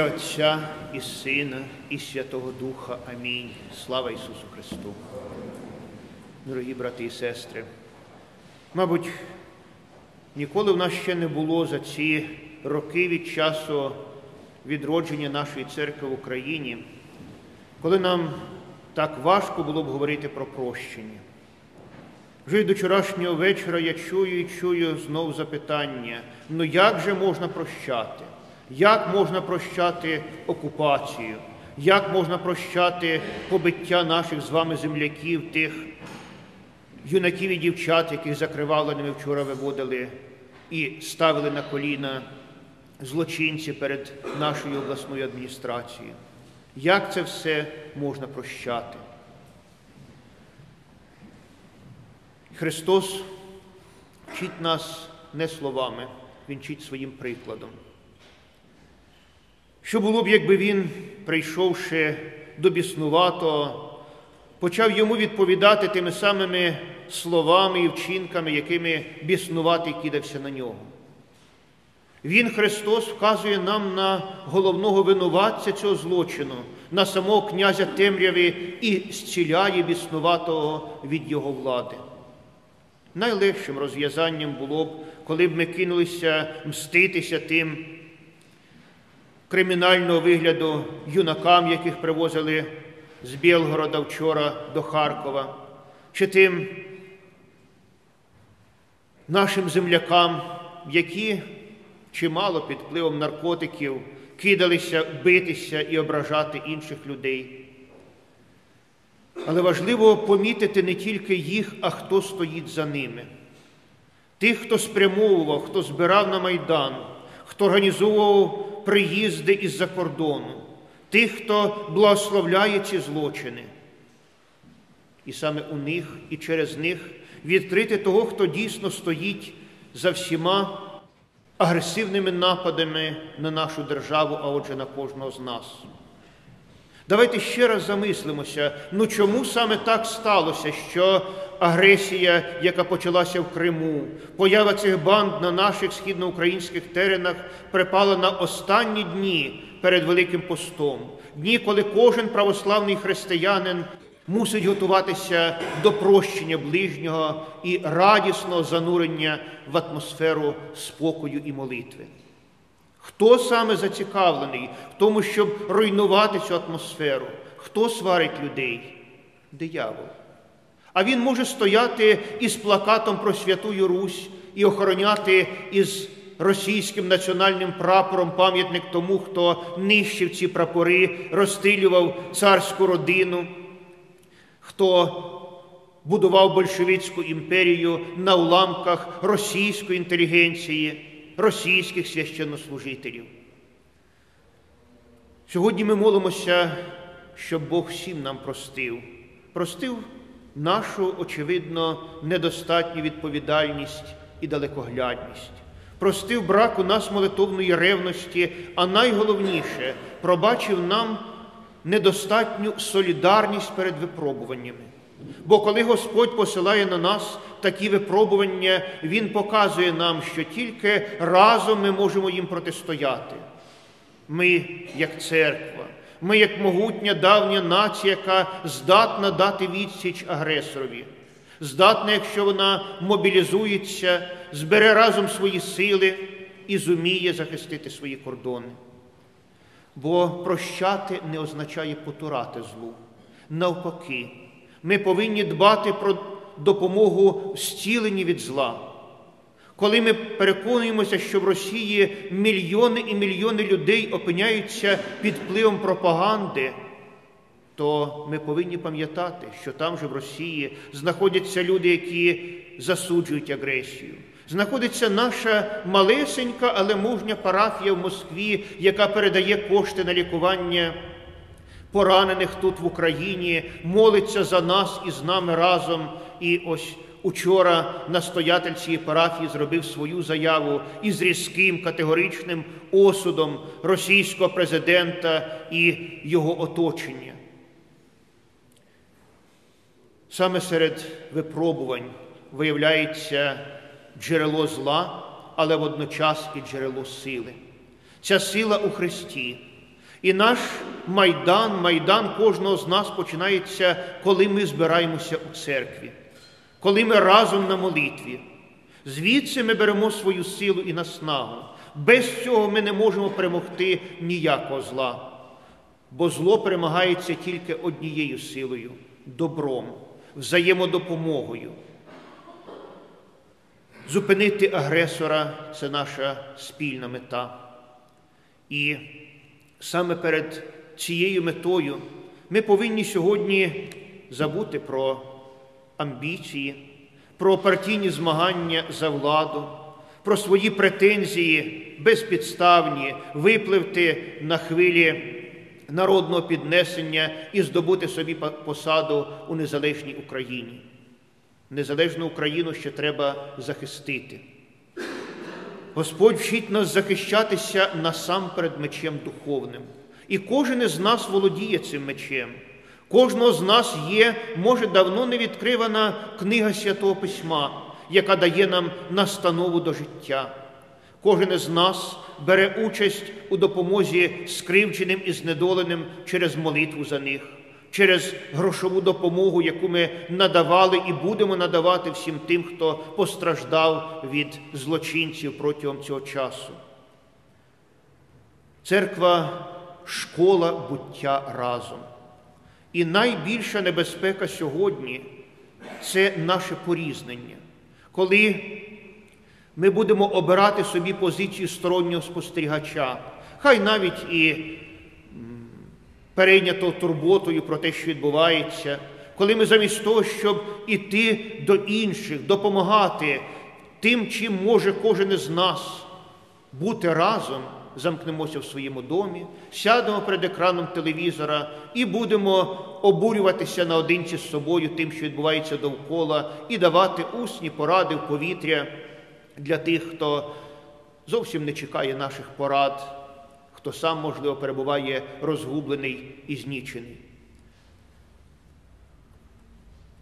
Отця і Сина, і Святого Духа. Амінь. Слава Ісусу Христу. Дорогі брати і сестри, мабуть, ніколи в нас ще не було за ці роки від часу відродження нашої церкви в Україні, коли нам так важко було б говорити про прощення. Вже й до вчорашнього вечора я чую і чую знов запитання: ну як же можна прощати? Як можна прощати окупацію? Як можна прощати побиття наших з вами земляків, тих юнаків і дівчат, яких закриваленими вчора виводили і ставили на коліна злочинці перед нашою обласною адміністрацією? Як це все можна прощати? Христос вчить нас не словами, Він вчить своїм прикладом. Що було б, якби він, прийшовши до біснуватого, почав йому відповідати тими самими словами і вчинками, якими біснуватий кидався на нього? Він, Христос, вказує нам на головного винуватця цього злочину, на самого князя темряви і зціляє біснуватого від його влади. Найлегшим розв'язанням було б, коли б ми кинулися мститися тим кримінального вигляду юнакам, яких привозили з Білгорода вчора до Харкова, чи тим нашим землякам, які чимало під впливом наркотиків кидалися битися і ображати інших людей. Але важливо помітити не тільки їх, а хто стоїть за ними. Тих, хто спрямовував, хто збирав на Майдан, хто організовував приїзди із-за кордону, тих, хто благословляє ці злочини. І саме у них і через них відкрити того, хто дійсно стоїть за всіма агресивними нападами на нашу державу, а отже на кожного з нас. Давайте ще раз замислимося, ну чому саме так сталося, що агресія, яка почалася в Криму, поява цих банд на наших східноукраїнських теренах припала на останні дні перед Великим постом, дні, коли кожен православний християнин мусить готуватися до прощення ближнього і радісного занурення в атмосферу спокою і молитви. Хто саме зацікавлений в тому, щоб руйнувати цю атмосферу? Хто сварить людей? Диявол. А він може стояти із плакатом про Святую Русь і охороняти із російським національним прапором пам'ятник тому, хто нищив ці прапори, розстрілював царську родину, хто будував большевицьку імперію на уламках російської інтелігенції російських священнослужителів. Сьогодні ми молимося, щоб Бог всім нам простив, простив нашу, очевидно, недостатню відповідальність і далекоглядність, простив брак у нас молитовної ревності, а найголовніше пробачив нам недостатню солідарність перед випробуваннями. Бо коли Господь посилає на нас такі випробування, Він показує нам, що тільки разом ми можемо їм протистояти. Ми, як церква, ми, як могутня давня нація, яка здатна дати відсіч агресорові, здатна, якщо вона мобілізується, збере разом свої сили і зуміє захистити свої кордони. Бо прощати не означає потурати злу. Навпаки. Ми повинні дбати про допомогу зціленні від зла. Коли ми переконуємося, що в Росії мільйони і мільйони людей опиняються під впливом пропаганди, то ми повинні пам'ятати, що там же в Росії знаходяться люди, які засуджують агресію. Знаходиться наша малесенька, але мужня парафія в Москві, яка передає кошти на лікування поранених тут в Україні, молиться за нас і з нами разом. І ось учора настоятель цієї парафії зробив свою заяву із різким категоричним осудом російського президента і його оточення. Саме серед випробувань виявляється джерело зла, але водночас і джерело сили. Ця сила у Христі. І наш майдан, майдан кожного з нас починається, коли ми збираємося у церкві, коли ми разом на молитві. Звідси ми беремо свою силу і наснагу. Без цього ми не можемо перемогти ніякого зла, бо зло перемагається тільки однією силою добром, взаємодопомогою. Зупинити агресора це наша спільна мета. І саме перед цією метою ми повинні сьогодні забути про амбіції, про партійні змагання за владу, про свої претензії безпідставні, випливти на хвилі народного піднесення і здобути собі посаду у незалежній Україні. Незалежну Україну ще треба захистити. Господь вчить нас захищатися насамперед мечем духовним. І кожен із нас володіє цим мечем. Кожного з нас є, може, давно не відкривана книга Святого Письма, яка дає нам настанову до життя. Кожен із нас бере участь у допомозі скривченим і знедоленим через молитву за них, через грошову допомогу, яку ми надавали і будемо надавати всім тим, хто постраждав від злочинців протягом цього часу. Церква школа буття разом. І найбільша небезпека сьогодні це наше порізнення, коли ми будемо обирати собі позицію стороннього спостерігача, хай навіть і перейнято турботою про те, що відбувається, коли ми замість того, щоб іти до інших, допомагати тим, чим може кожен із нас бути разом замкнемося в своєму домі, сядемо перед екраном телевізора і будемо обурюватися наодинці з собою тим, що відбувається довкола, і давати усні поради в повітря для тих, хто зовсім не чекає наших порад, хто сам, можливо, перебуває розгублений і знічений.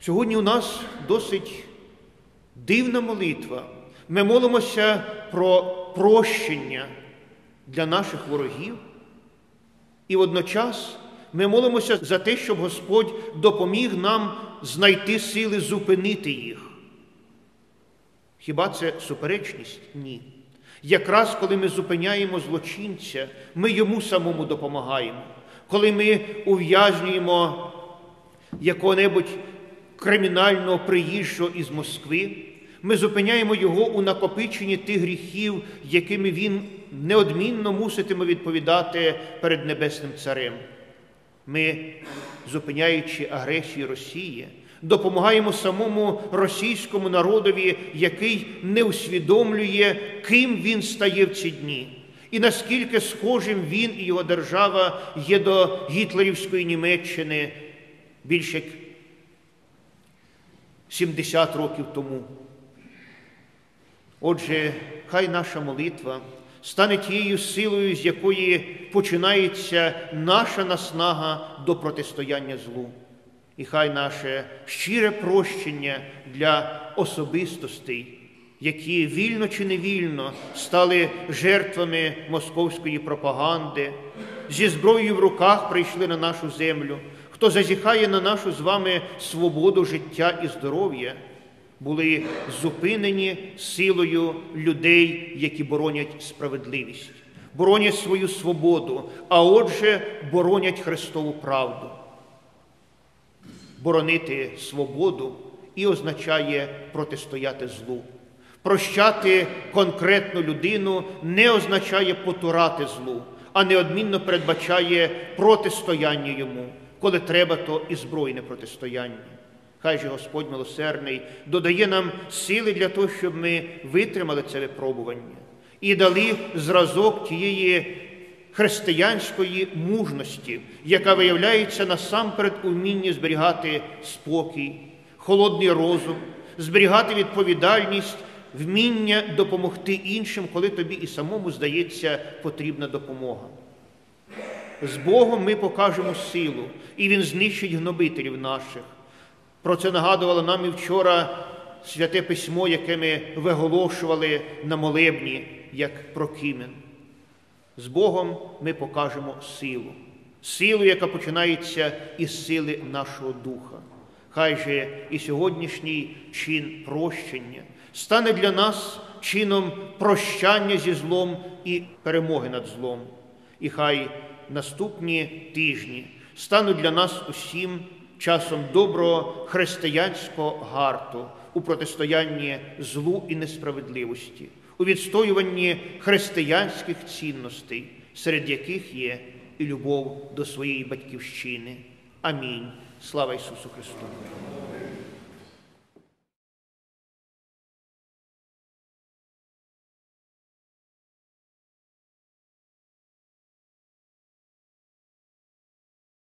Сьогодні у нас досить дивна молитва. Ми молимося про прощення для наших ворогів. І водночас ми молимося за те, щоб Господь допоміг нам знайти сили зупинити їх. Хіба це суперечність? Ні. Якраз коли ми зупиняємо злочинця, ми йому самому допомагаємо. Коли ми ув'язнюємо якого-небудь кримінального приїжджого із Москви, ми зупиняємо його у накопиченні тих гріхів, якими він неодмінно муситиме відповідати перед Небесним Царем. Ми, зупиняючи агресію Росії, допомагаємо самому російському народові, який не усвідомлює, ким він стає в ці дні, і наскільки схожим він і його держава є до гітлерівської Німеччини більше як 70 років тому. Отже, хай наша молитва стане тією силою, з якої починається наша наснага до протистояння злу. І хай наше щире прощення для особистостей, які вільно чи невільно стали жертвами московської пропаганди, зі зброєю в руках прийшли на нашу землю, хто зазіхає на нашу з вами свободу життя і здоров'я були зупинені силою людей, які боронять справедливість, боронять свою свободу, а отже, боронять Христову правду. Боронити свободу і означає протистояти злу. Прощати конкретну людину не означає потурати злу, а неодмінно передбачає протистояння йому, коли треба, то і збройне протистояння. Хай же Господь милосердний додає нам сили для того, щоб ми витримали це випробування і дали зразок тієї християнської мужності, яка виявляється насамперед у вмінні зберігати спокій, холодний розум, зберігати відповідальність, вміння допомогти іншим, коли тобі і самому здається потрібна допомога. З Богом ми покажемо силу, і Він знищить гнобителів наших. Про це нагадувало нам і вчора святе письмо, яке ми виголошували на молебні, як про кімен. З Богом ми покажемо силу, силу, яка починається із сили нашого духа. Хай же і сьогоднішній чин прощення стане для нас чином прощання зі злом і перемоги над злом. І хай наступні тижні стануть для нас усім часом доброго християнського гарту у протистоянні злу і несправедливості, у відстоюванні християнських цінностей, серед яких є і любов до своєї батьківщини. Амінь. Слава Ісусу Христу!